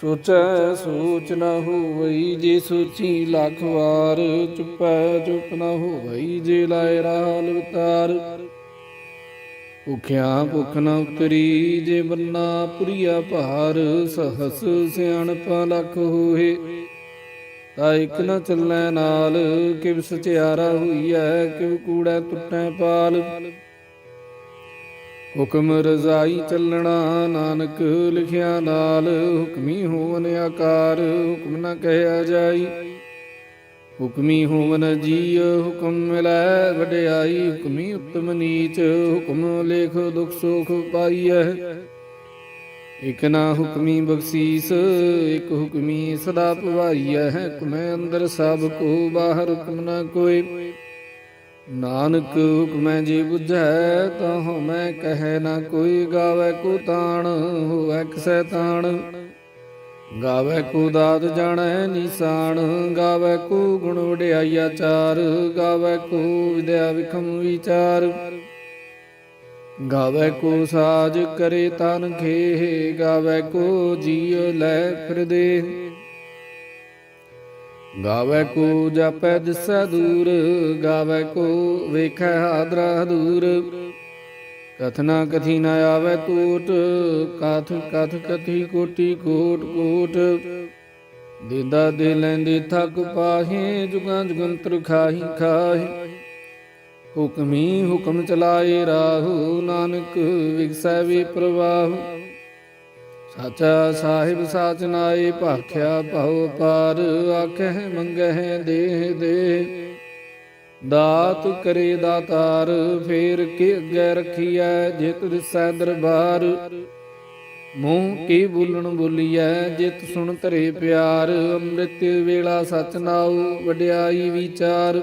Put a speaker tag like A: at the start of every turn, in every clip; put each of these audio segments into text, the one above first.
A: ਸੋਚੈ ਸੋਚ ਨਾ ਹੋਵਈ ਜੇ ਸੋਚੀ ਲੱਖ ਵਾਰ, ਚੁੱਪੈ ਚੁੱਪ ਨਾ ਹੋਵਈ ਜੇ ਲਾਇ ਰਾਲ ਵਿਤਾਰ ਭੁਖਿਆ ਭੁਖ ਨ ਉਤਰੀ ਜੇ ਬੰਨਾ ਪੁਰੀਆ ਭਾਰ, ਸਹਸ ਸਿਆਣਪ ਲੱਖ ਹੋਏ। ਤਾ ਇਕ ਨ ਚੱਲੈ ਨਾਲ, ਕਿਵ ਸਚਿਆਰਾ ਹੋਈਐ, ਕਿਵ ਕੂੜੈ ਟੁੱਟੈ ਪਾਲ। ਹੁਕਮ ਰਜ਼ਾਈ ਚੱਲਣਾ, ਨਾਨਕ ਲਿਖਿਆ ਨਾਲ, ਹੁਕਮੀ ਹੋਵਨ ਆਕਾਰ, ਹੁਕਮ ਨ ਕਹਿਆ ਜਾਈ। ਹੁਕਮੀ ਹੋਵਨ ਜੀ ਹੁਕਮ ਮਿਲੈ ਵਡਿਆਈ, ਹੁਕਮੀ ਉਤਮ ਨੀਚ, ਹੁਕਮ ਲੇਖ ਦੁਖ ਸੁਖ ਪਾਈਐ। ਇਕ ਨਾ ਹੁਕਮੀ ਬਖਸ਼ੀਸ, ਇਕ ਹੁਕਮੀ ਸਦਾ ਭਵਾਈਐ ਹੁਕਮੈ ਅੰਦਰ ਸਭ ਕੋ, ਬਾਹਰ ਹੁਕਮ ਨਾ ਕੋਈ। ਨਾਨਕ ਹੁਕਮੈ ਜੀ ਬੁਝੈ ਤਾਂ ਮੈਂ ਕਹੈ ਨਾ ਕੋਈ ਗਾਵੇ ਕੋ ਤਾਣ, ਹੋਵੈ ਕਿਸੈ ਤਾਣ। ਗਾਵੇ ਕੋ ਦਾਤ ਜਾਣੈ ਨਿਸ਼ਾਨ, ਗਾਵੇ ਕੋ ਗੁਣ ਵਡਿਆਈ ਆਚਾਰ ਗਾਵੇ ਕੋ ਵਿਦਿਆ ਵਿਖਮ ਵਿਚਾਰ। ਗਾਵੇ ਕੋ ਸਾਜ ਕਰੇ ਤਨ ਖੇ ਗਾਵੇ ਕੋ ਜੀਉ ਲੈ ਫਿਰਦੇ। ਗਾਵੇ ਕੋ ਜਪੈ ਦਿਸੈ ਦੂਰ ਗਾਵੇ ਕੋ ਵੇਖੈ ਹਾਦਰਾ ਦੂਰ ਕਥਨਾ ਕਥੀ ਨ ਆਵੇ ਟੂਟ ਕਥ ਕਥ ਕਥੀ ਕੋਟੀ ਕੋਟ ਕੋਟ। ਦਿੰਦਾ ਦੇ ਲੈਂਦੀ ਥਕ ਪਾਹੇ, ਜੁਗਾਂ ਜੁਗੰਤਰ ਖਾਹੀ ਖਾਹੀ। ਹੁਕਮੀ ਹੁਕਮ ਚਲਾਏ ਰਾਹੂ, ਨਾਨਕ ਵਿਗਸੈ ਵੀ ਪ੍ਰਵਾਹ। ਸਾਚਾ ਸਾਹਿਬ ਸਾਚ ਨਾਏ ਭਾਖਿਆ ਭਉ ਪਾਰ ਆਖਹਿ ਮੰਗਹਿ ਦੇਹ ਦੇ ਦਾਤ ਕਰੇ ਦਾਤਾਰ, ਫੇਰ ਕੇ ਅੱਗੇ ਰਖੀਐ ਜਿਤ ਦਿਸੈ ਦਰਬਾਰ। ਮੂੰਹ ਕੀ ਬੋਲਣ ਬੋਲੀਐ ਜਿਤ ਸੁਣ ਧਰੇ ਪਿਆਰ। ਅੰਮ੍ਰਿਤ ਵੇਲਾ ਸਚਨਾਉ ਵਡਿਆਈ ਵਿਚਾਰ।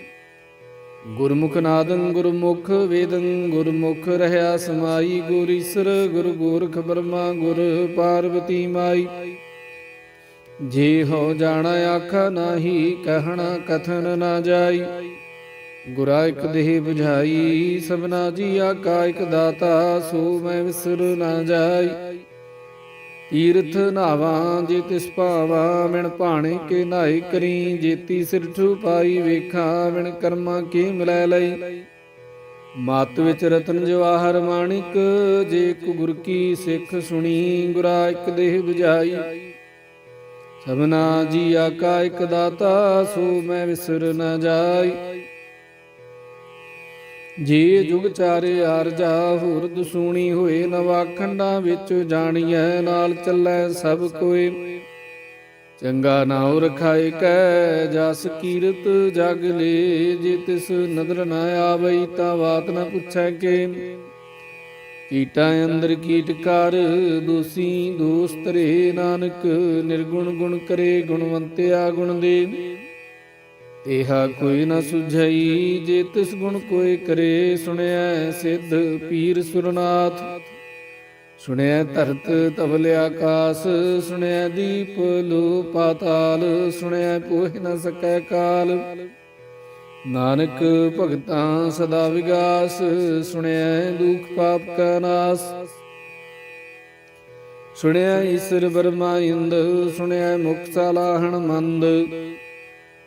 A: ਗੁਰਮੁਖ ਨਾਦੰ ਗੁਰਮੁਖ ਵੇਦੰ ਗੁਰਮੁਖ ਰਹਾ ਸਮਾਈ ਗੁਰ ਈਸਰ, ਗੁਰ ਗੋਰਖ ਬਰਮਾ, ਗੁਰ ਪਾਰਵਤੀ ਮਾਈ। ਜੇ ਹੋ ਜਾਣਾ ਆਖਾ ਨਾਹੀ, ਕਹਿਣਾ ਕਥਨ ਨਾ ਜਾਈ। ਗੁਰਾ ਇਕ ਦੇਹ 부ਝਾਈ ਸਭਨਾ ਜੀ ਆਕਾ ਇਕ ਦਾਤਾ, ਸੋ ਮੈਂ ਵਿਸਰ ਨਾ ਜਾਈ। ਤੀਰਥ ਨਾਵਾਂ ਜੇ ਤਿਸ ਭਾਵਾ ਮਿਣ ਭਾਣੇ ਕੇ ਨਾਈ ਕਰੀ, ਜੇਤੀ ਸਿਰ ਪਾਈ ਵੇਖਾਂ ਮਿਣ ਕਰਮਾਂ ਕੀ ਮਿਲੈ ਲਈ। ਮਤ ਵਿੱਚ ਰਤਨ ਜਵਾਹਰ ਮਾਣਿਕ, ਜੇ ਇੱਕ ਗੁਰ ਕੀ ਸਿੱਖ ਸੁਣੀ, ਗੁਰਾ ਇੱਕ ਦੇਹ 부ਝਾਈ ਸਭਨਾ ਜੀ ਆਕਾ ਇਕ ਦਾਤਾ, ਸੋ ਮੈਂ ਵਿਸਰ ਨਾ ਜਾਈ। ਜੀ ਜੁਗ ਚਾਰੇ ਆਰਜਾ ਹੋਰ ਦਸੂਣੀ ਹੋਏ ਨਵਾ ਖੰਡਾਂ ਵਿੱਚ ਜਾਣੀਐ ਨਾਲ ਚੱਲੈ ਸਭ ਕੋਏ। ਚੰਗਾ ਨਾਉ ਰਖਾਇ ਕੈ ਜਸ ਕੀਰਤ ਜਗ ਲੇ, ਜੇ ਤਿਸ ਨਦਰ ਨਾ ਆਵਈ ਤਾਂ ਬਾਤ ਨਾ ਪੁੱਛੈ ਕੇ। ਕੀਟਾਂ ਅੰਦਰ ਕੀਟ ਕਰ, ਦੋਸੀ ਦੋਸਤ ਰੇ ਨਾਨਕ, ਨਿਰਗੁਣ ਗੁਣ ਕਰੇ ਗੁਣਵੰਤਿਆ ਗੁਣ ਦੇ। ਤੇਹਾ ਕੋਈ ਨਾ ਸੁਝਈ, ਜੇ ਤਿਸ ਗੁਣ ਕੋਈ ਕਰੇ ਸੁਣਿਆ ਸਿੱਧ ਪੀਰ ਸੁਰਨਾਥ। ਸੁਣਿਆ ਧਰਤ ਤਵਲ ਆਕਾਸ ਸੁਣਿਆ ਦੀਪ ਲੋ ਪਾਤਾਲ ਸੁਣਿਆ ਪੋਹਿ ਨ ਸਕੈ ਕਾਲ। ਨਾਨਕ ਭਗਤਾਂ ਸਦਾ ਵਿਗਾਸ ਸੁਣਿਆ ਦੁਖ ਪਾਪ ਕਾ ਨਾਸ। ਸੁਣਿਆ ਈਸ਼ਰ ਬਰਮਾ ਇੰਦ ਸੁਣਿਆ ਮੁਖ ਸਲਾਹਣ ਮੰਦ।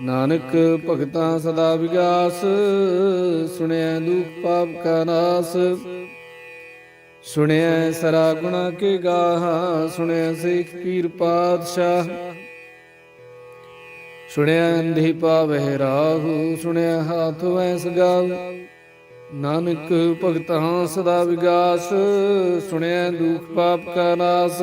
A: ਨਾਨਕ ਭਗਤਾਂ ਸਦਾ ਵਿਗਾਸ ਸੁਣਿਆ ਦੁਖ ਪਾਪ ਕਾ ਨਾਸ। ਸੁਣਿਆ ਸਰਾ ਗੁਣਾ ਕੇ ਗਾਹਾ ਸੁਣਿਆ ਸਿੱਖ ਪੀਰ ਪਾਤਸ਼ਾਹ। ਸੁਣਿਆ ਅੰਧੀ ਪਾਵਹਿ ਰਾਹੂ ਸੁਣਿਆ ਹਾਥ ਵੈਸ ਗਾਉ ਨਾਨਕ ਭਗਤਾਂ ਸਦਾ ਵਿਗਾਸ ਸੁਣਿਆ ਦੁਖ ਪਾਪ ਕਾ ਨਾਸ।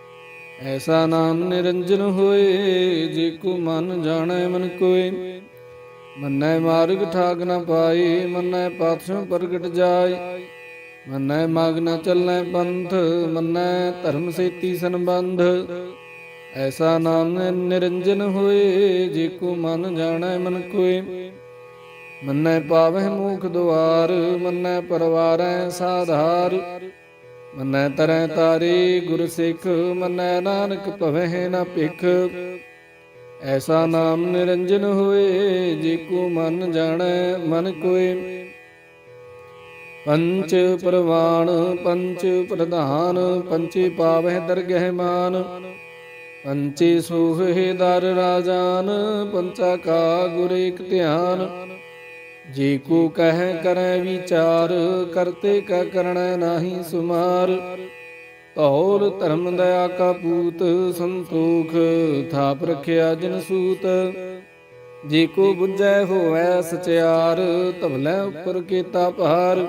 A: ਐਸਾ ਨਾਮ ਨਿਰੰਜਨ ਹੋਏ, ਜੇ ਕੋ ਮਨ ਜਾਣੈ ਮਨ ਕੋਏ। ਮੰਨੈ ਮਾਰਗ ਠਾਗ ਨਾ ਪਾਈ ਮੰਨੈ ਪਾਤਸ਼ਾਹ ਪ੍ਰਗਟ ਜਾਏ। ਮੰਨੈ ਮਗ ਨ ਚੱਲੈ ਪੰਥ, ਮੰਨੈ ਧਰਮ ਸੇਤੀ ਸੰਬੰਧ। ਐਸਾ ਨਾਮ ਨਿਰੰਜਨ ਹੋਏ, ਜੇ ਕੋ ਮਨ ਜਾਣੈ ਮਨ ਕੋਏ। ਮੰਨੈ ਪਾਵਹਿ ਮੂਖ ਦੁਆਰ, ਮੰਨੈ ਪਰਵਾਰੈ ਸਾਧਾਰ। ਮੰਨੈ ਤਰੈ ਤਾਰੇ ਗੁਰ ਸਿੱਖ, ਮੰਨੈ ਨਾਨਕ ਭਵਹਿ ਨ ਭਿਖ। ਐਸਾ ਨਾਮ ਨਿਰੰਜਨ ਹੋਏ, ਜੇ ਕੋ ਮਨ ਜਾਣੈ ਮਨ ਕੋਏ। ਪੰਚ ਪ੍ਰਵਾਣ, ਪੰਚ ਪ੍ਰਧਾਨ, ਪੰਚੇ ਪਾਵਹਿ ਦਰਗਹਿ ਮਾਨ। ਪੰਚੇ ਸੋਹੇ ਦਰ ਰਾਜਾਨ, ਪੰਚਾ ਕਾ ਗੁਰ ਇਕ ਧਿਆਨ। ਜੇ ਕੋ ਕਹਿ ਕਰੈ ਵਿਚਾਰ, ਕਰਤੇ ਕਾ ਕਰਣੈ ਨਾਹੀ ਸੁਮਾਰ। ਧੌਲ ਧਰਮ ਦਇਆ ਕਾ ਪੂਤ ਸੰਤੋਖ, ਥਾਪ ਰਖਿਆ ਜਿਨ ਸੂਤ। ਜੇ ਕੋ ਬੁੱਝੈ ਹੋਵੈ ਸਚਿਆਰ, ਧਵਲੇ ਉੱਪਰ ਕੀਤਾ ਭਾਰ।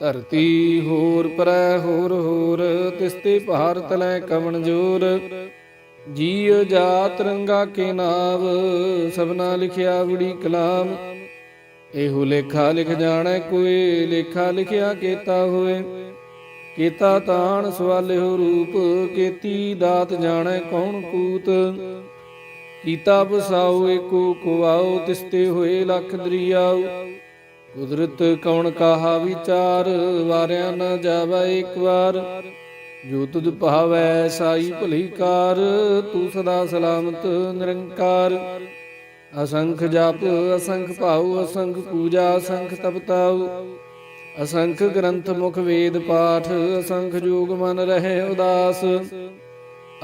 A: ਧਰਤੀ ਹੋਰ ਪਰੈ ਹੋਰ ਹੋਰ ਤਿਸਤੇ ਭਾਰ ਤਲੈ ਕਵਣ ਜੋਰ। ਜੀਅ ਜਾਤ ਰੰਗਾ ਕੇ ਨਾਮ ਸਭਨਾ ਲਿਖਿਆ ਬੁੜੀ ਕਲਾਮ। ਇਹੋ ਲੇਖਾ ਲਿਖ ਜਾਣੈ, ਕੋਈ ਲੇਖਾ ਲਿਖਿਆ ਕੀਤਾ ਹੋਏ ਕੀਤਾ ਤਾਣ ਸਵਾਲਿਓ ਰੂਪ, ਕੀਤੀ ਦਾਤ ਜਾਣੈ ਕੌਣ ਕੂਤ। ਕੀਤਾ ਬਸਾਉ ਏਕੋ ਕੁਵਾਉ ਤਿਸਤੇ ਹੋਏ ਲਖ ਦਰਿਆਉ ਕੁਦਰਤ ਕੌਣ ਕਾਹਾ ਵਿਚਾਰ, ਵਾਰਿਆ ਨਾ ਜਾਵੇ ਇੱਕ ਵਾਰ। ਜੋ ਤੁਧ ਭਾਵੈ, ਸਾਈ ਭਲੀ ਕਾਰ, ਤੂੰ ਸਦਾ ਸਲਾਮਤ ਨਿਰੰਕਾਰ। ਅਸੰਖ ਜਪ, ਅਸੰਖ ਭਾਉ, ਅਸੰਖ ਪੂਜਾ, ਅਸੰਖ ਤਪਤਾਉ ਅਸੰਖ ਗ੍ਰੰਥ ਮੁਖ ਵੇਦ ਪਾਠ, ਅਸੰਖ ਜੋਗ ਮਨ ਰਹੇ ਉਦਾਸ।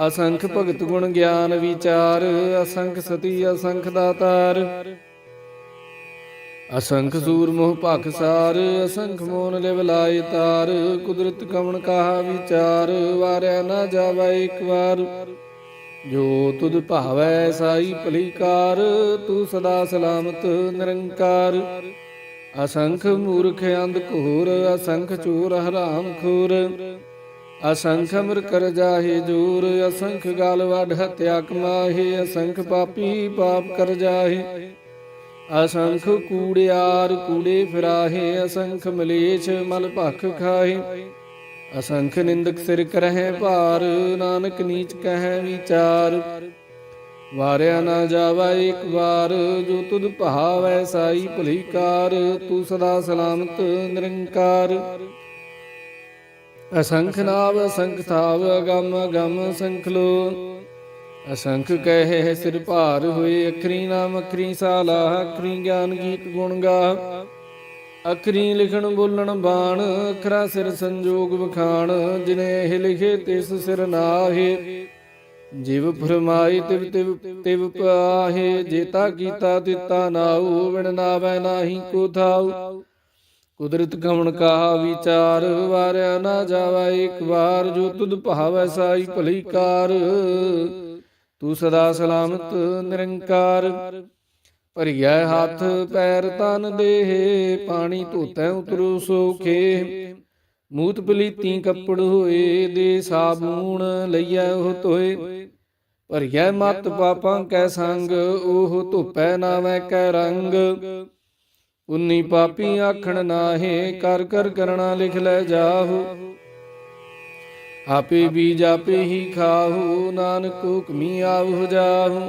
A: ਅਸੰਖ ਭਗਤ ਗੁਣ ਗਿਆਨ ਵਿਚਾਰ, ਅਸੰਖ ਸਤੀ, ਅਸੰਖ ਦਾਤਾਰ। ਅਸੰਖ ਸੂਰ ਮੋਹ ਭਖਸਾਰ ਅਸੰਖ ਮੋਨ ਲਿਵ ਲਾਇ ਤਾਰ। ਕੁਦਰਤ ਕਮਣ ਕਾਹਾ ਵਿਚਾਰ, ਵਾਰਿਆ ਨਾ ਜਾਵੇ ਇੱਕ ਵਾਰ। ਜੋ ਤੁਧ ਭਾਵੈ ਸਾਈ ਭਲੀਕਾਰ, ਤੂੰ ਸਦਾ ਸਲਾਮਤ, ਨਿਰੰਕਾਰ। ਅਸੰਖ ਮੂਰਖ ਅੰਧ ਘੋਰ, ਅਸੰਖ ਚੋਰ ਹਰਾਮ ਖੋਰ। ਅਸੰਖ ਅਮਰ ਕਰ ਜਾਹੇ ਜੂਰ, ਅਸੰਖ ਗਾਲ ਵਡ ਹਤਿਆ ਕਮਾਹੇ, ਅਸੰਖ ਪਾਪੀ ਪਾਪ ਕਰ ਜਾਹੇ। ਅਸੰਖ ਕੂੜਿਆਰ ਕੂੜੇ ਫਿਰਾਹੇ, ਅਸੰਖ ਮਲੇਛ ਮਲ ਭਖ ਖਾਹੇ। ਅਸੰਖ ਨਿੰਦਕ ਸਿਰ ਕਰਹਿ ਭਾਰ, ਨਾਨਕ ਨੀਚ ਕਹਿ ਵਿਚਾਰ। ਵਾਰਿਆ ਨਾ ਜਾਵਾ ਇੱਕ ਵਾਰ, ਜੋ ਤੁਧ ਭਾਵੈ ਸਾਈ ਭਲੀ ਤੂੰ ਸਦਾ ਸਲਾਮਤ ਨਿਰੰਕਾਰ। ਅਸੰਖ ਨਾਵ, ਅਸੰਖ ਥਾਵ, ਅਗੰਮ ਅਗੰਮ ਅਸੰਖ ਲੋ। ਅਸੰਖ ਕਹਿ ਸਿਰ ਭਾਰ ਹੋਏ, ਅਖਰੀ ਨਾਮ ਅਖਰੀ ਸਾਲਾ, ਅਖਰੀ ਗਿਆਨ ਗੀਤ ਗੁਣ ਗਾ। ਅਖਰੀ ਲਿਖਣ ਬੋਲਣ ਬਾਣ, ਅਖਰਾ ਸਿਰ ਸੰਜੋਗ ਵਖਾਣ, ਜਿਨੇ ਇਹ ਲਿਖੇ ਤਿਸ ਸਿਰ ਨਾਹੇ। ਜਿਵ ਫਰਮਾਈ ਤਿਵ ਤਿਵ ਤਿਵ ਪਾਹੇ, ਜੇਤਾ ਕੀਤਾ ਦਿੱਤਾ ਨਾਉ ਵਿਣ ਨਾਵੈ ਨਾਹੀ ਕੋ ਥਾਉ। ਕੁਦਰਤ ਕਵਣ ਕਹਾ ਵਿਚਾਰ, ਵਾਰਿਆ ਨਾ ਜਾਵਾ ਇੱਕ ਵਾਰ, ਜੋ ਤੁਧ ਭਾਵੈ ਸਾਈ ਭਲੀ ਕਾਰ। ਤੂੰ ਸਦਾ ਸਲਾਮਤ, ਨਿਰੰਕਾਰ। ਭਰੀਐ ਹੱਥ, ਪੈਰ ਤਨ ਦੇਹ, ਪਾਣੀ ਧੋਤੈ ਉਤਰੋ ਸੋਖੇ। ਮੂਤ ਪਲੀਤੀ ਕੱਪੜ ਹੋਏ, ਦੇ ਸਾਬੂਣ ਲਈਐ ਉਹ ਧੋਏ। ਭਰੀਐ ਮਤ ਪਾਪਾਂ ਕੈ ਸੰਗ, ਉਹ ਧੁਪੈ ਨਾਵੇਂ ਕੈ ਰੰਗ। ਉਨੀ ਪਾਪੀ ਆਖਣ ਨਾਹੇ, ਕਰ ਕਰ ਕਰਣਾ ਲਿਖ ਲੈ ਜਾਹੂ। ਆਪੇ ਬੀਜ ਆਪੇ ਹੀ ਖਾਹੂ, ਨਾਨਕ ਹੁਕਮੀ ਆਵਹੁ ਜਾਹੂ।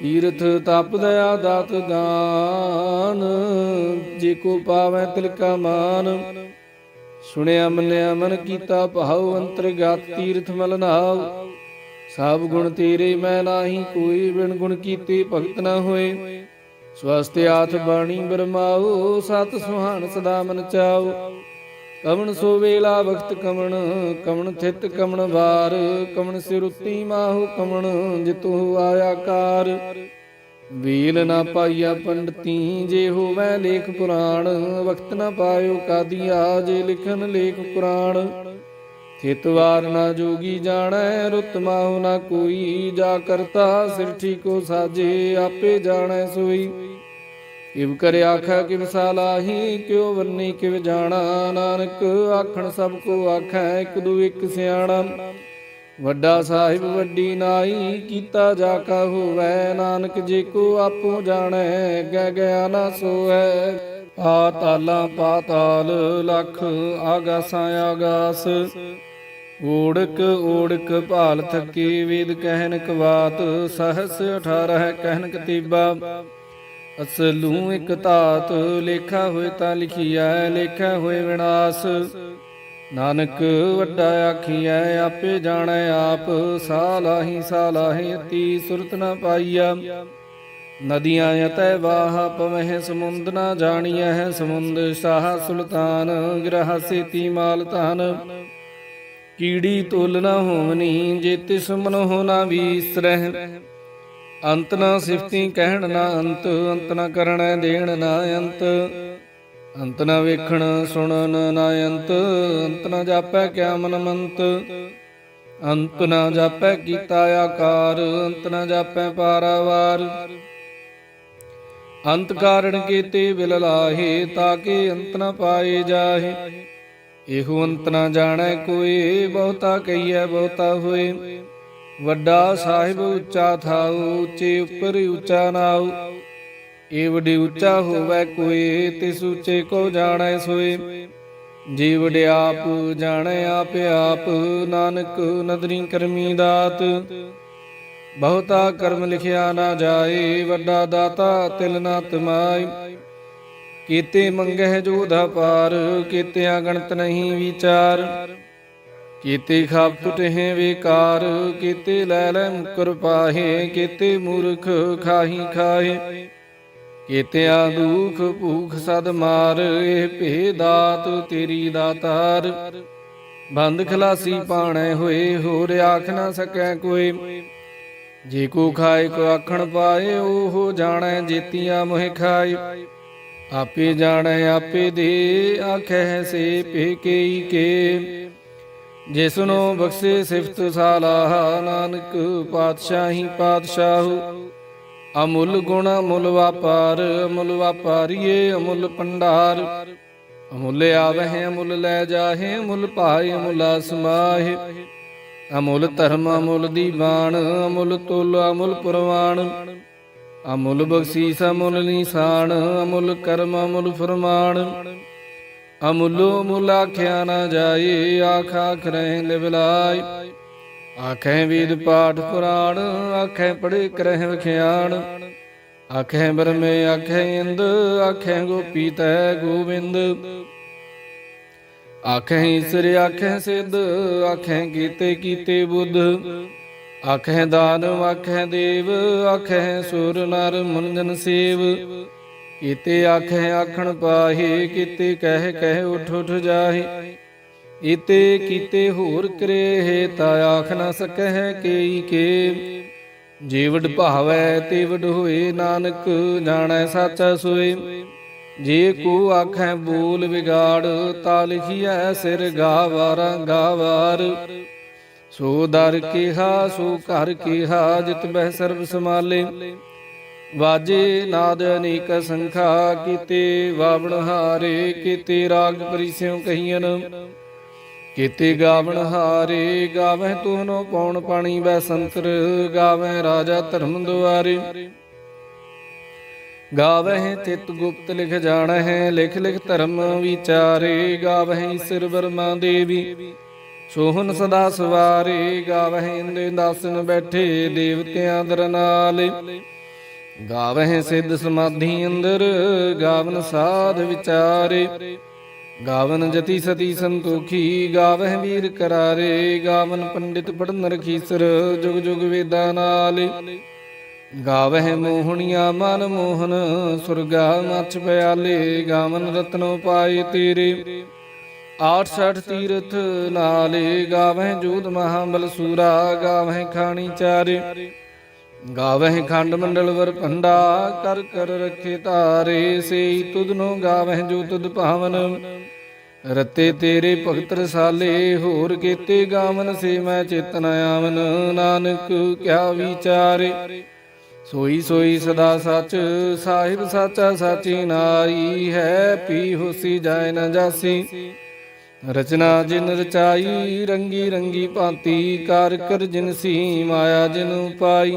A: ਤੀਰਥ ਤਪ ਦਇਆ ਦਾਤ ਦਾਨ, ਜੇ ਕੋ ਪਾਵੈ ਤਿਲ ਕਾ ਮਾਨ। ਸੁਣਿਆ ਮੰਨਿਆ ਮਨ ਕੀਤਾ ਭਾਉ, ਅੰਤਰਗਤ ਤੀਰਥ ਮਲ ਨਾਉ। ਸਭ ਗੁਣ ਤੇਰੇ ਮੈਂ ਨਾਹੀ, ਕੋਈ ਬਿਨ ਗੁਣ ਕੀਤੇ ਭਗਤ ਨਾ ਹੋਏ। ਸਵਸਤ ਆਥ ਬਾਣੀ ਬਰਮਾਉ, ਸਤ ਸੁਹਾਣ ਸਦਾ ਮਨ ਚਾਉ। ਕਵਣ ਸੋ ਵੇਲਾ ਵਖਤ ਕਵਣ ਕਵਣ ਥਿਤ ਕਵਣ ਵਾਰ, ਕਵਣ ਸਿਰੁੱਤੀ ਮਾਹੂ ਕਵਣ, ਜਿਤੁ ਆਇਆ ਕਾਰ। ਵੇਲ ਨਾ ਪਾਈਆ ਪੰਡਤੀ, ਜੇ ਹੋਵੈ ਲੇਖ ਪੁਰਾਣ ਵਕਤ ਨਾ ਪਾਇਓ ਕਾਦੀਆ, ਜੇ ਲਿਖਨ ਲੇਖ ਪੁਰਾਣ ਥਿਤ ਵਾਰ ਨਾ ਜੋਗੀ ਜਾਣੈ, ਰੁੱਤ ਮਾਹੁ ਨਾ ਕੋਈ, ਜਾ ਕਰਤਾ ਸਿਰਠੀ ਕੋ ਸਾਜੇ, ਆਪੇ ਜਾਣੈ ਸੋਈ। ਇਵ ਕਰ ਆਖਾ ਕਿ ਵਿਸਾਲਾਹੀ ਕਿਉ ਵਰਨੀ ਕਿਵ ਜਾਣਾ। ਨਾਨਕ ਆਖਣ ਸਭ ਕੋ ਆਖੈ, ਇੱਕ ਦੂ ਇੱਕ ਸਿਆਣਾ। ਵੱਡਾ ਸਾਹਿਬ ਵੱਡੀ ਨਾਈ, ਕੀਤਾ ਜਾ ਕਾ ਹੋਵੈ। ਨਾਨਕ ਜੇ ਕੋ ਆਪੋ ਜਾਣੈ ਗੈ ਗਿਆ ਨਾ ਸੋਐ ਪਾਤਾਲਾਂ ਪਾਤਾਲ ਲਖ ਆਗਾਸਾਂ ਆਗਾਸ। ਓੜਕ ਓੜਕ ਭਾਲ ਥਕੇ, ਵੇਦ ਕਹਿਨ ਕਵਾਤ ਸਹਸ 18 ਕਹਿਨ ਕਤੀਬਾ ਅਸਲੂ ਇਕ ਧਾਤ ਲੇਖਾ ਹੋਏ ਤਾਂ ਲਿਖੀਐ, ਲੇਖਾ ਹੋਏ ਵਿਨਾਸ਼। ਨਾਨਕ ਵੱਡਾ ਆਖੀਐ, ਆਪੇ ਜਾਣੈ ਆਪ, ਸਾਲਾਹੀ ਸਾਲਾਹੀ ਅਤੀ ਸੁਰਤ ਨ ਪਾਈਆ ਨਦੀਆਂ ਅਤੈ ਵਾਹ ਪਵਹਿ ਸਮੁੰਦ ਨਾ ਜਾਣੀਐ ਹੈ ਸਮੁੰਦ ਸਾਹ ਸੁਲਤਾਨ, ਗ੍ਰਹ ਸੇਤੀ ਮਾਲ ਧਨ। ਕੀੜੀ ਤੁਲ ਨ ਹੋਵਨੀ, ਜੇ ਤਿਸ ਮਨ ਹੋ ਨਾ ਵੀਸਰਹਿ। ਅੰਤ ਨਾ ਸਿਫਤੀ ਕਹਿਣ ਨਾ ਅੰਤ ਅੰਤ ਨਾ ਕਰਣੈ ਦੇਣ ਨਾ ਅੰਤ। ਅੰਤ ਨਾ ਵੇਖਣ ਸੁਣਨ ਨਾ ਅੰਤ ਅੰਤ ਨਾ ਜਾਪੈ ਕਿਆ ਮਨ ਮੰਤ। ਅੰਤ ਨਾ ਜਾਪੈ ਕੀਤਾ ਆਕਾਰ, ਅੰਤ ਨਾ ਜਾਪੈ ਪਾਰਾਵਾਰ। ਅੰਤ ਕਾਰਣ ਕੀਤੇ ਬਿਲ ਲਾਹੇ ਤਾਕੇ ਅੰਤ ਨਾ ਪਾਏ ਜਾਹੇ। ਇਹੋ ਅੰਤ ਨਾ ਜਾਣੈ ਕੋਈ, ਬਹੁਤਾ ਕਹੀਐ ਬਹੁਤਾ ਹੋਏ। ਵੱਡਾ ਸਾਹਿਬ ਉੱਚਾ ਥਾਉ, ਉੱਚੇ ਉੱਪਰ ਉੱਚਾ ਨਾਉ। ਏ ਵੱਡੀ ਉੱਚਾ ਹੋਵੇ ਕੋਈ ਤਿਸ ਉੱਚੇ ਕੋ ਜਾਣੈ ਸੋਏ। ਜੀ ਵਡਿਆਪ ਜਾਣੈ ਆਪ ਆਪ, ਨਾਨਕ ਨਦਰੀ ਕਰਮੀ ਦਾਤ। ਬਹੁਤਾ ਕਰਮ ਲਿਖਿਆ ਨਾ ਜਾਏ, ਵੱਡਾ ਦਾਤਾ ਤਿਲ ਨਾ ਤਮਾਈ ਕੀਤੇ ਮੰਗਹਿ ਦਾ ਪਾਰ, ਕੀਤਿਆਂ ਗਣਤ ਨਹੀਂ ਵਿਚਾਰ। ਕੀਤੇ ਖਾਪ ਟੁਟਹਿ ਵਿਕਾਰ, ਕੀਤੇ ਲੈ ਲੈ ਮੁਕਰ ਪਾਹੇ, ਕੀਤੇ ਮੂਰਖ ਖਾਹੀ ਖਾਹੇ। ਕੀਤਿਆਂ ਦੁਖ ਭੂਖ ਸਦ ਮਾਰ, ਇਹ ਭੇ ਦਾਤ ਤੇਰੀ। ਦਾਤਾਰ ਬੰਦ ਖਲਾਸੀ ਪਾਣੈ ਹੋਏ, ਹੋਰ ਆਖ ਨਾ ਸਕੈ ਕੋਈ। ਜੇ ਕੋ ਖਾਏ, ਕੋ ਆਖਣ ਪਾਏ, ਉਹ ਜਾਣੈ ਜੀਤੀਆਂ ਮੋਹਿ ਖਾਏ। ਆਪੇ ਜਾਣੈ, ਆਪੇ ਦੇ, ਆਖੈ ਸੇ ਭੇ ਕੇਈ ਕੇ। ਜਿਸਨੋ ਬਖਸ਼ੇ ਸਿਫਤ ਸਾਲਾਹ, ਨਾਨਕ ਪਾਤਸ਼ਾਹੀ ਪਾਤਸ਼ਾਹੂ। ਅਮੁੱਲ ਗੁਣ ਅਮੁੱਲ ਵਪਾਰ, ਅਮੁੱਲ ਵਪਾਰੀਏ ਅਮੁੱਲ ਪੰਡਾਰ ਅਮੁੱਲ ਆਵਹਿ, ਅਮੁੱਲ ਲੈ ਜਾਹੇ, ਅਮੁੱਲ ਭਾਇ ਅਮੁੱਲ ਸਮਾਹਿ ਅਮੁੱਲ ਧਰਮ ਅਮੁੱਲ ਦੀਵਾਨ ਅਮੁੱਲ ਤੁਲ ਅਮੁੱਲ ਪੁਰਵਾਨ ਅਮੁੱਲ ਬਖਸ਼ੀਸ ਅਮੁੱਲ ਨਿਸ਼ਾਨ, ਅਮੁੱਲ ਕਰਮ ਅਮੁੱਲ ਫਰਮਾਨ। ਅਮੁੱਲੋ ਮੁੱਲ ਆਖਿਆ ਨਾ ਜਾਏ ਆਖ ਆਖ ਰਹਿ ਲਿਵਲਾਈ ਆਖੇ ਵੇਦ ਪਾਠ ਪੁਰਾਣ, ਆਖੇ ਪੜੇ ਕਰਹਿ ਵਿਖਿਆਣ। ਆਖੇ ਬਰਮੇ ਆਖੇ ਇੰਦ, ਆਖੇ ਗੋਪੀ ਤੈ ਗੋਬਿੰਦ ਆਖੇ ਈਸਰ, ਆਖੇ ਸਿੱਧ, ਆਖੇ ਕੀਤੇ ਕੀਤੇ ਬੁੱਧ। ਆਖੇ ਦਾਨਵ, ਆਖੇ ਦੇਵ, ਆਖੇ ਸੁਰ, ਨਰ ਮੁੰਜਨ ਸੇਵ। ਇਤੇ ਆਖੇ ਆਖਣ ਪਾਹੇ, ਕਿਤੇ ਕਹਿ ਕਹਿ ਉਠ ਉਠ ਜਾਹੇ। ਇਤੇ ਕੀਤੇ ਹੋਰ ਕਰੇ ਤਾ ਆਖ ਨਾ ਸਕਹਿ ਕੇਈ ਕੇ। ਜੇ ਭਾਵੈ ਤੇ ਹੋਏ ਨਾਨਕ, ਜਾਣੈ ਸੱਚ ਸੋਏ। ਜੇ ਕੋ ਆਖੈ ਬੋਲ ਵਿਗਾੜ, ਤਾ ਲਿਖੀਐ ਸਿਰ ਗਾਵਾਰਾਂ ਗਾਵਾਰ। ਸੋ ਦਰ ਕਿਹਾ, ਸੋ ਘਰ ਕਿਹਾ, ਜਿਤ ਬਹਿ ਸਰਬ ਸਮਾਲੇ ਵਾਜੇ ਨਾਦ ਅਨੇਕ ਸੰਖਾ ਕੀਤੇ, ਵਾਵਣ ਹਾਰੇ ਕੀਤੇ, ਰਾਗ ਪਰਿਸਿਉ ਕਹੀਨ ਕੀਤੇ ਗਾਵਣ ਹਾਰੇ, ਗਾਵਹਿ ਤੁਹਨੋ ਪੌਣ ਪਾਣੀ ਬੈ ਸੰਤਰ, ਗਾਵਹਿ ਰਾਜਾ ਧਰਮ ਦੁਆਰੇ। ਗਾਵਹਿ ਚਿਤ ਗੁਪਤ ਲਿਖ ਜਾਣਹਿ, ਲਿਖ ਲਿਖ ਧਰਮ ਵਿਚਾਰੇ, ਗਾਵਹਿ ਸਿਰ ਵਰਮਾ ਦੇਵੀ। ਸੋਹਨ ਸਦਾ ਸਵਾਰੇ, ਗਾਵਹਿ ਇੰਦੇ ਦਾਸਨ ਬੈਠੇ, ਦੇਵਤਿਆਂ ਦਰ ਨਾਲ। ਗਾਵਹਿ ਸਿੱਧ ਸਮਾਧੀ ਅੰਦਰ, ਗਾਵਨ ਸਾਧ ਵਿਚਾਰੇ। ਗਾਵਨ ਜਤੀ ਸਤੀ ਸੰਤੋਖੀ, ਗਾਵਹਿ ਵੀਰ ਕਰਾਰੇ। ਗਾਵਨ ਪੰਡਿਤ ਪੜਨ ਰਖੀਸਰ ਜੁਗ ਜੁਗ ਵੇਦਾਂ ਨਾਲ। ਗਾਵਹਿ ਮੋਹਣੀਆਂ ਮਨ ਮੋਹਨ, ਸੁਰਗਾ ਮਛ ਪਿਆਲੇ। ਗਾਵਨ ਰਤਨੋ ਪਾਏ ਤੇਰੇ। 68 ਤੀਰਥ ਨਾਲੇ। ਗਾਵਹਿ ਜੂਦ ਮਹਾਬਲ ਸੂਰਾ, ਗਾਵਹਿ ਖਾਣੀ ਚਾਰੇ। ਗਾਵਹਿ ਖੰਡ ਮੰਡਲ ਵਰ ਭੰਡਾ, ਕਰ ਕਰ ਰਖੇ ਤਾਰੇ ਸੇ ਤੁਧਨੋ ਗਾਵਹਿ ਜੋ ਤੁਧ ਭਾਵਨ ਰਤੇ ਤੇਰੇ ਭਗਤ ਰਸਾਲੇ, ਹੋਰ ਕੀਤੇ ਗਾਵਨ ਸੇ ਮੈਂ ਚੇਤਨ ਆਵਨ। ਨਾਨਕ ਕਿਆ ਵਿਚਾਰੇ, ਸੋਈ ਸੋਈ ਸਦਾ ਸੱਚ, ਸਾਹਿਬ ਸਾਚਾ ਸਾਚੀ ਨਾਈ ਹੈ, ਪੀ ਹੋਸੀ ਜਾਇ ਨ ਜਾਸੀ। ਰਚਨਾ ਜਿਨ ਰਚਾਈ, ਰੰਗੀ ਰੰਗੀ ਭਾਂਤੀ, ਕਰ ਕਰ ਜਿਨ ਸੀ ਮਾਇਆ ਜਿਨ ਪਾਈ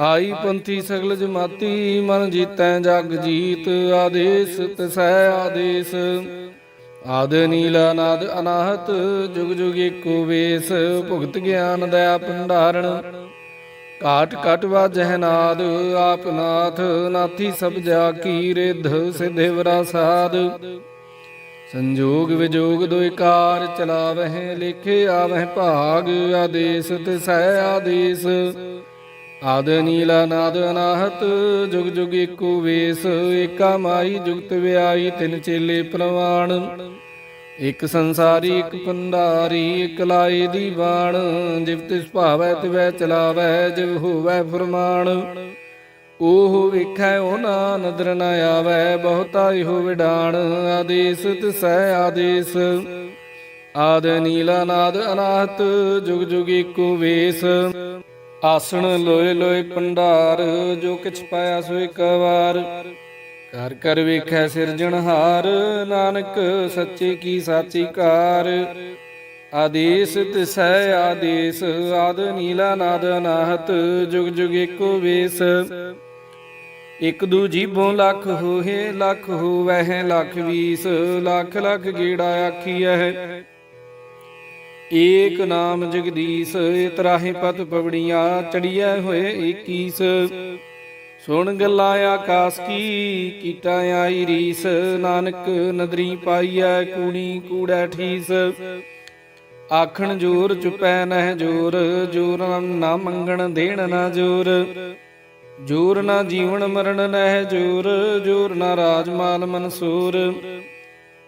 A: ਆਈ ਪੰਥੀ ਸਗਲ ਜਮਾਤੀ, ਮਨ ਜੀਤੈ ਜਗ ਜੀਤ, ਆਦੇਸ ਤਸੈ ਆਦੇਸ। ਆਦ ਨੀਲਾ ਨਾਦ ਅਨਾਹਤ, ਜੁਗ ਜੁਗ ਏਕੋ ਵੇਸ, ਭੁਗਤ ਗਿਆਨ ਦਇਆ ਭੰਡਾਰਣ। ਕਾਟ ਕਟ ਵਾਜਹਿ ਨਾਦ, ਆਪ ਨਾਥ, ਨਾਥੀ ਸਭ ਜਾ ਕੀ ਰਿਧ, ਸਿਧੇ ਵਰਾ ਸਾਧ। ਸੰਜੋਗ ਵਿਜੋਗ ਦੁਇ ਚਲਾਵਹਿ, ਲਿਖੇ ਆਵਹਿ ਭਾਗ, ਆਦੇਸ ਤਿਸੈ ਆਦੇਸ। ਆਦ ਨੀਲਾ ਨਾਦ ਅਨਾਹਤ, ਜੁਗ ਜੁਗ ਏਕੋ ਵੇਸ, ਏਕਾ ਮਾਈ, ਜੁਗਤ ਵਿਆਈ, ਤਿਨ ਚੇਲੇ ਪ੍ਰਵਾਣ। ਇਕ ਸੰਸਾਰੀ, ਇਕ ਪੰਡਾਰੀ ਇਕ ਲਾਏ ਦੀਵਾਨ ਜਿਵ ਤਿਸ ਭਾਵੈ, ਤਿਵੈ ਚਲਾਵੈ, ਜਿਵ ਹੋਵੈ ਫਰਮਾਨ ਉਹ ਵੇਖੈ ਉਹਨਾਂ ਨਦਰ ਨ ਆਵੈ, ਬਹੁਤਾ ਇਹੋ ਵਿਡਾਣ। ਆਦੇਸ, ਤਿਸੈ ਆਦੇਸ। ਆਦ ਨੀਲਾ ਨਾਦ ਅਨਾਹਤ, ਜੁਗ ਜੁਗ ਏਕੋ ਵੇਸ। ਆਸਣ ਲੋਏ ਲੋਏ ਪੰਡਾਰ, ਜੋ ਕਿਛ ਪਾਇਆ ਸੋ ਇੱਕ ਵਾਰ। ਕਰ ਕਰ ਵੇਖੈ ਸਿਰਜਣਹਾਰ ਨਾਨਕ ਸੱਚੇ ਕੀ ਸਾਚੀ ਕਾਰ। ਆਦੇਸ ਤਿਸੈ ਆਦੇਸ, ਆਦ ਨੀਲਾ ਨਾਦ ਅਨਾਹਤ, ਜੁਗ ਜੁਗ ਏਕੋ ਵੇਸ। ਇਕ ਦੂ ਜੀਭੋਂ ਲੱਖ ਹੋਏ ਲੱਖ ਹੋਵਹਿ, ਲੱਖ ਵੀਸ, ਲੱਖ ਲੱਖ ਗੇੜਾ ਆਖੀਐ। ਏਕ ਨਾਮ ਜਗਦੀਸ਼, ਇਤਰਾਹੇ ਪਤ ਪਵੜੀਆਂ ਚੜੀਐ ਹੋਏ 21 ਸੁਣ ਗੱਲਾਂ ਆਕਾਸ ਕੀ, ਕੀਟਾ ਆਈ ਰੀਸ, ਨਾਨਕ ਨਦਰੀ ਪਾਈਐ, ਕੂਣੀ ਕੂੜੈ ਠੀਸ। ਆਖਣ ਜੋਰ ਚੁਪੈ ਨਹਿ ਜੋਰ ਜੋਰ ਨਾ ਮੰਗਣ ਦੇਣ ਨਾ ਜੋਰ। ਜੋਰ ਨਾ ਜੀਵਨ ਮਰਨ ਨਹਿ ਜੋਰ ਜੋਰ ਨਾ ਰਾਜ ਮਾਲ ਮਨਸੂਰ।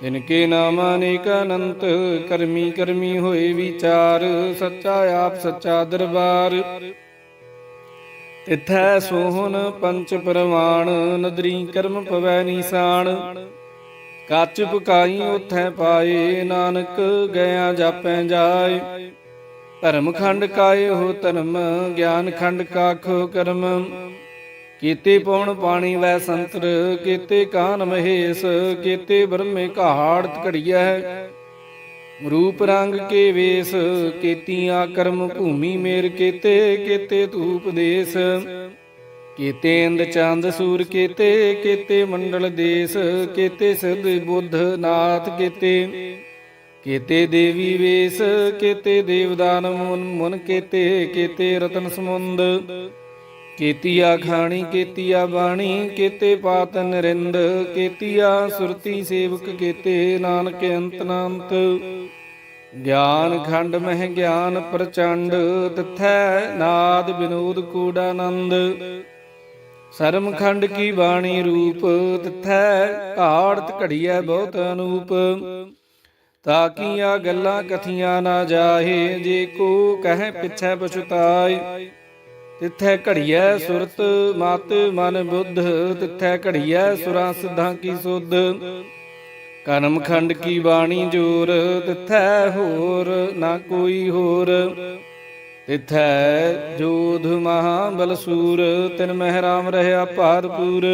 A: ਤਿਨ ਕੇ ਨਾਮ ਅਨੇਕ ਅਨੰਤ ਕਰਮੀ ਕਰਮੀ ਹੋਏ ਵਿਚਾਰ, ਸੱਚਾ ਆਪ ਸੱਚਾ ਦਰਬਾਰ। ਤਿਥੈ ਸੋਹਣ ਪੰਚ ਪ੍ਰਵਾਣ, ਨਦਰੀ ਕਰਮ ਪਵੈ ਨੀਸਾਨ। ਕੱਚ ਪਕਾਈ ਉਥੈ ਪਾਏ, ਨਾਨਕ ਗਿਆ ਜਾਪੈ ਜਾਏ। ਧਰਮ ਖੰਡ ਕਾਏ ਹੋ ਧਰਮ, ਗਿਆਨ ਖੰਡ ਕਾਖੋ ਕਰਮ। ਕੀਤੇ ਪਉਣ ਪਾਣੀ ਵੈ ਸੰਤਰ, ਕੀਤੇ ਕਾਨ ਮਹੇਸ਼, ਕੀਤੇ ਬ੍ਰਹਮੇ ਘਾੜਤ ਘੜੀਐ। ਰੂਪ ਰੰਗ ਕੇ ਵੇਸ, ਕੀਤੀਆਂ ਕਰਮ ਭੂਮੀ ਮੇਰ ਕੀਤੇ ਕੀਤੇ ਧੂਪ ਦੇਸ। ਕੀਤੇ ਇੰਦ ਚੰਦ ਸੂਰ ਕੀਤੇ ਕੀਤੇ ਮੰਡਲ ਦੇਸ, ਕੀਤੇ ਸਿੱਧ ਬੁੱਧ ਨਾਥ ਕੀਤੇ। ਕੀਤੇ ਦੇਵੀ ਵੇਸ, ਕੀਤੇ ਦੇਵਦਾਨ ਮੁਨ ਮੁਨ ਕੀਤੇ ਕੀਤੇ ਰਤਨ ਸਮੁੰਦ। ਕੀਤੀਆ ਖਾਣੀ, ਕੀਤੀਆ ਬਾਣੀ, ਕੀਤੇ ਪਾਤ ਨਰਿੰਦ, ਕੀਤੀਆ ਸੁਰਤੀ ਸੇਵਕ, ਕੀਤੇ ਨਾਨਕ ਅੰਤ ਨਾੰਤ ਗਿਆਨ ਖੰਡ ਮਹਿ ਗਿਆਨ ਪ੍ਰਚੰਡ, ਤਥੈ ਨਾਦ ਬਿਨੋਦ ਕੂੜਾਨੰਦ। ਸਰਮ ਖੰਡ ਕੀ ਬਾਣੀ ਰੂਪ, ਤਿਥੈ ਘਾੜਤ ਘੜੀਐ ਬਹੁਤ ਅਨੂਪ। ਤਾਕੀਆਂ ਗੱਲਾਂ ਕਥੀਆਂ ਨਾ ਜਾਹੇ, ਜੇ ਕੋ ਕਹੈ ਪਿਛੈ ਪਛਤਾਏ। ਤਿੱਥੈ ਘੜੀਐ ਸੁਰਤ ਮਤ ਮਨ ਬੁੱਧ, ਤਿੱਥੈ ਘੜੀਐ ਸੁਰਾਂ ਸਿੱਧਾਂ ਕੀ ਸੁਧ। ਕਰਮ ਖੰਡ ਕੀ ਬਾਣੀ ਜੋਰ, ਤਿੱਥੈ ਹੋਰ ਨਾ ਕੋਈ ਹੋਰ। ਤਿੱਥੈ ਜੋਧ ਮਹਾ ਬਲਸੂਰ ਤਿਨ ਮਹਿ ਰਾਮ ਰਹਿਆ ਭਾਰਪੂਰ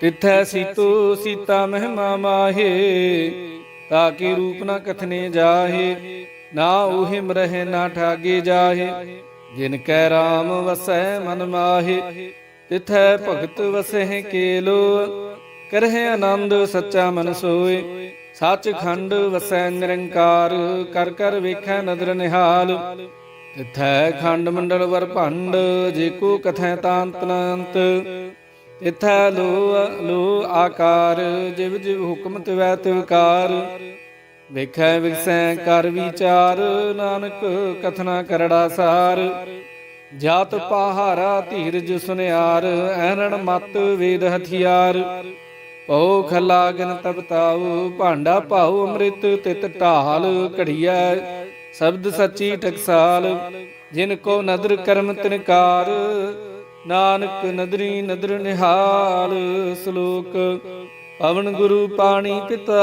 A: ਤਿੱਥੈ ਸੀਤੋ ਸੀਤਾ ਮਹਿਮਾ ਮਾਹੇ ਤਾਕੀ ਰੂਪ ਨਾ ਕਥਨੇ ਜਾਹੇ, ਨਾ ਉਹਿਮ ਰਹਿ ਨਾ ਠਾਗੇ ਜਾਹੇ। ਜਿਨ ਕੈ ਰਾਮ ਵਸੈ ਮਨ ਮਾਹੇ, ਤਿਥੈ ਭਗਤ ਵਸਹਿ ਕੇਲੋ। ਕਰਹਿ ਆਨੰਦ ਸੱਚਾ ਮਨ ਸੋਏ ਸੱਚ ਖੰਡ ਵਸੈ ਨਿਰੰਕਾਰ, ਕਰ ਕਰ ਵੇਖੈ ਨਦਰ ਨਿਹਾਲ। ਤਿਥੈ ਖੰਡ ਮੰਡਲ ਵਰ ਭੰਡ, ਜੇ ਕੋ ਕਥੈ ਤਾਂਤ ਨੰਤ। ਤਿਥੈ ਲੋ ਲੋ ਆਕਾਰ, ਜਿਵ ਜਿਵ ਹੁਕਮ ਤਿਵੈ ਤਿਵਕਾਰ। ਵੇਖੈ ਵਿਖਸੈ ਕਰ ਵਿਚਾਰ, ਨਾਨਕ ਕਥਨਾ ਕਰੜਾ ਸਾਰ। ਜਾਤ ਪਹਾਰਾ ਧੀਰਜ ਸੁਨਿਆਰ, ਐਨਣ ਮਤ ਵੇਦ ਹਥਿਆਰ। ਪਉ ਖਲਾ ਤਪਤਾਉ ਭਾਂਡਾ ਭਾਉ ਅੰਮ੍ਰਿਤ ਤਿਤ ਢਾਲ ਘੜੀਐ। ਸ਼ਬਦ ਸੱਚੀ ਟਕਸਾਲ, ਜਿਨ ਕੋ ਨਦਰ ਕਰਮ ਤਿਨਕਾਰ। ਨਾਨਕ ਨਦਰੀ ਨਦਰ ਨਿਹਾਲ, ਸ਼ਲੋਕ ਪਵਨ ਗੁਰੂ ਪਾਣੀ ਪਿਤਾ।